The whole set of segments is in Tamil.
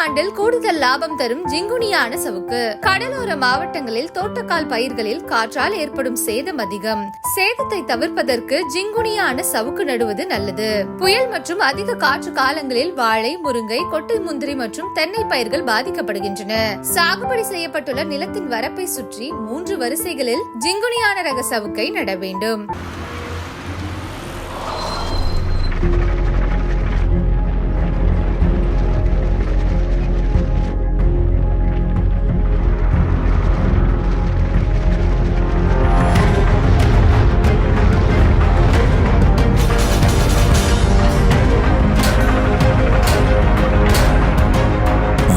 ஆண்டில் கூடுதல் லாபம் தரும் ஜிங்குனியான சவுக்கு. கடலோர மாவட்டங்களில் தோட்டக்கால் பயிர்களில் காற்றால் ஏற்படும் சேதம் அதிகம். சேதத்தை தவிர்ப்பதற்கு ஜிங்குனியான சவுக்கு நடுவது நல்லது. புயல் மற்றும் அதிக காற்று காலங்களில் வாழை முருங்கை கொட்டை முந்திரி மற்றும் தென்னை பயிர்கள் பாதிக்கப்படுகின்றன. சாகுபடி செய்யப்பட்டுள்ள நிலத்தின் வரப்பை சுற்றி மூன்று வரிசைகளில் ஜிங்குனியான ரக சவுக்கை நட வேண்டும்.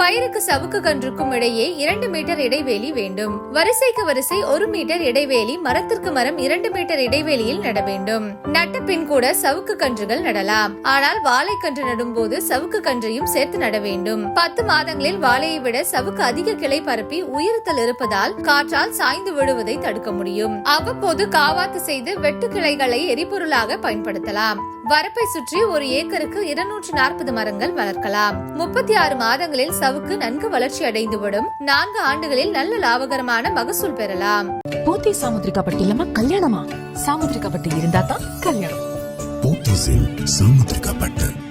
பயிருக்கு சவுக்கு கன்றுக்கும் இடையே இரண்டு மீட்டர் இடைவெளி வேண்டும். வரிசைக்கு வரிசை ஒரு மீட்டர் இடைவெளி மரத்திற்கு மரம் இரண்டு மீட்டர் இடைவெளியில் நட வேண்டும். நட்ட பின் கூட சவுக்கு கன்றுகள் நடலாம். ஆனால் வாழைக்கன்று நடும்போது சவுக்கு கன்றையும் சேர்த்து நட வேண்டும். பத்து மாதங்களில் வாழையை விட சவுக்கு அதிக கிளை பரப்பி உயரத்தில் இருப்பதால் காற்றால் சாய்ந்து விழுவதை தடுக்க முடியும். அவ்வப்போது காவாத்து செய்து வெட்டு கிளைகளை எரிபொருளாக பயன்படுத்தலாம். வரப்பை சுற்றி ஒரு ஏக்கருக்கு இருநூற்று நாற்பது மரங்கள் வளர்க்கலாம். முப்பத்தி ஆறு மாதங்களில் சவுக்கு நன்கு வளர்ச்சி அடைந்துவிடும். நான்கு ஆண்டுகளில் நல்ல லாபகரமான மகசூல் பெறலாம். போத்தி சாமுத்திரிகா பட்டு இல்லாம கல்யாணமா? சாமுத்திரிகா பட்டு இருந்தா தான் கல்யாணம். போத்தீஸில் சாமுத்திரிகா பட்டு.